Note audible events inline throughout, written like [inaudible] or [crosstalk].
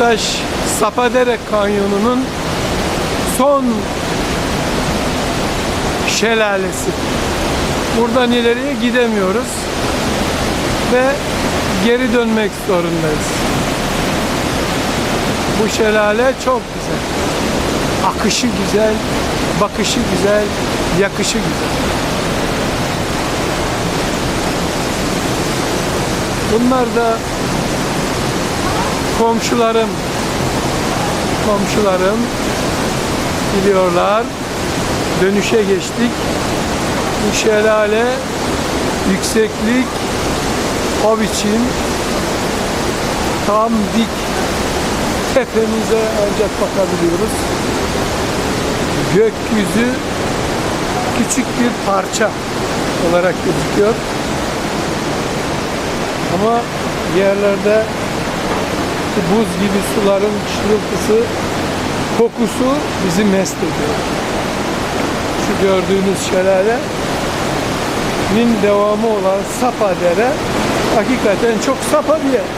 Demirtaş Sapadere Kanyonu'nun son şelalesi. Buradan ileriye gidemiyoruz ve geri dönmek zorundayız. Bu şelale çok güzel. Akışı güzel, bakışı güzel, yakışı güzel. Bunlar da komşularım. Komşularım biliyorlar. Dönüşe geçtik. Bu şelale yükseklik o biçim tam dik tepemize ancak bakabiliyoruz. Gökyüzü küçük bir parça olarak gözüküyor. Ama yerlerde bu buz gibi suların çırıltısı, kokusu bizi mest ediyor. Şu gördüğünüz şelalenin devamı olan Sapa Dere hakikaten çok sapa bir yer.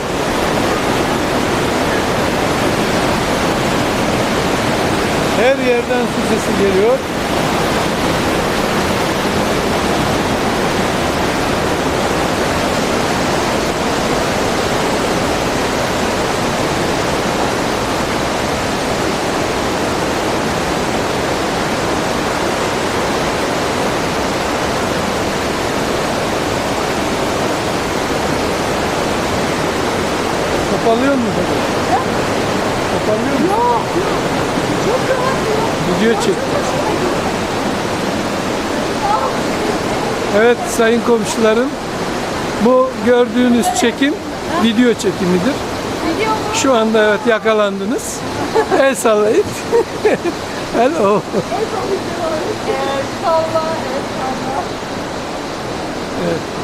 Her yerden su sesi geliyor. Topallıyor mu? Topallıyor mu? Yok yok. Çok rahat ya. Video çek. Evet sayın komşularım. Bu gördüğünüz çekim video çekimidir. Biliyor musun? Şu anda evet yakalandınız. El sallayın. [laughs] El o. Evet salla. Evet salla. Evet.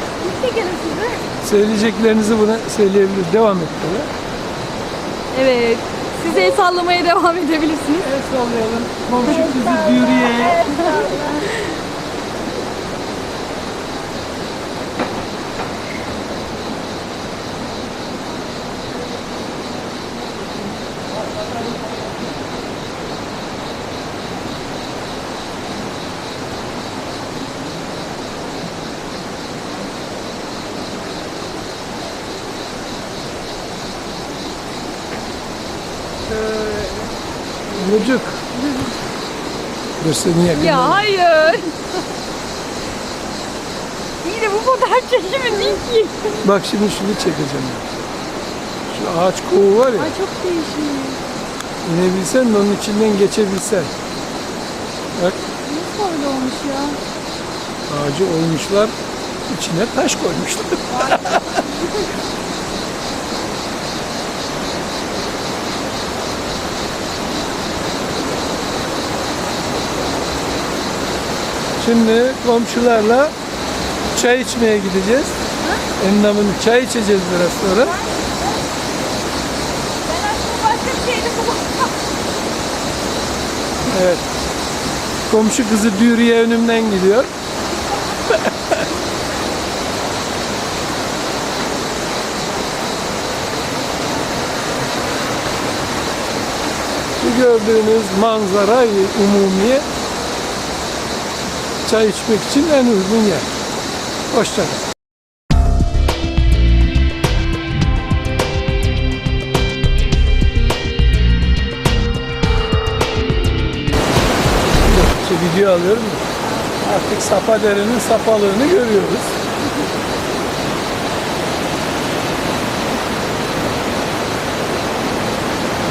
Biz çekelim sizi. Söyleyeceklerinizi buna söyleyebilir. Devam et. böyle. Evet. Siz el sallamaya devam edebilirsiniz. El sallayalım. Komşu kızı Dürüye'ye. Dur seni yakın. Ya hayır. Yine bu fotoğraf çekimi değil ki. Bak şimdi şunu çekeceğim. Şu ağaç kovu var ya. Ay çok değişik. İnebilsen de onun içinden geçebilsen. Bak Nasıl öyle olmuş ya? ağacı oymuşlar. içine taş koymuşlar. [laughs] Şimdi komşularla çay içmeye gideceğiz. Endamın çay içeceğiz biraz sonra. [laughs] Evet. Komşu kızı Dürüye önümden gidiyor. [laughs] Bu gördüğünüz manzara umumiye çay içmek için en uygun yer. Hoşçakalın. Video alıyorum da artık Sapa Dere'nin sapalığını görüyoruz.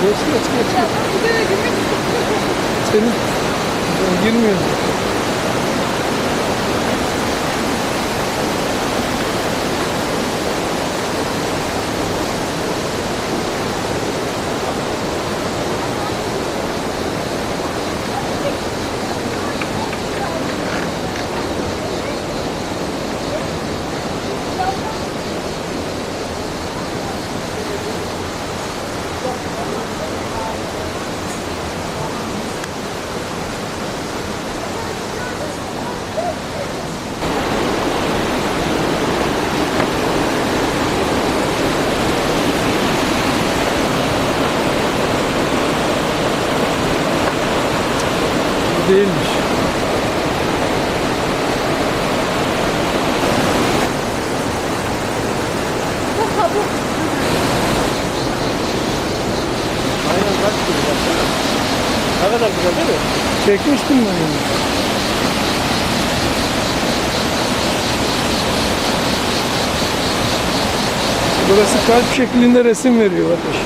Geç geç geç. Senin sen girmiyorsun. Bu değilmiş. Aynen bak güzel. Ne kadar güzel değil mi? Çekmiştim ben onu. Burası kalp şeklinde resim veriyor ateş.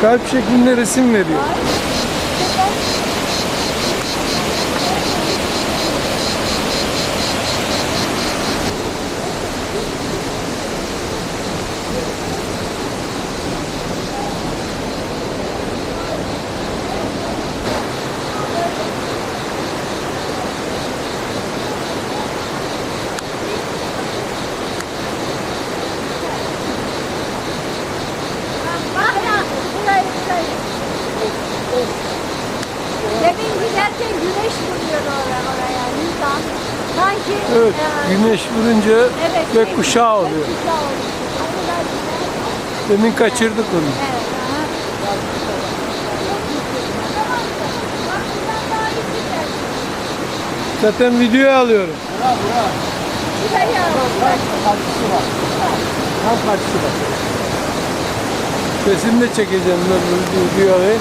Kalp şeklinde resim veriyor. Demin Evet, güneş vurunca evet, ve şey, kuşağı oluyor. Demin kaçırdık onu. Evet. Zaten video alıyorum. Var. Tam partisi var. Sesini de çekeceğim. Dur, dur, Video alayım.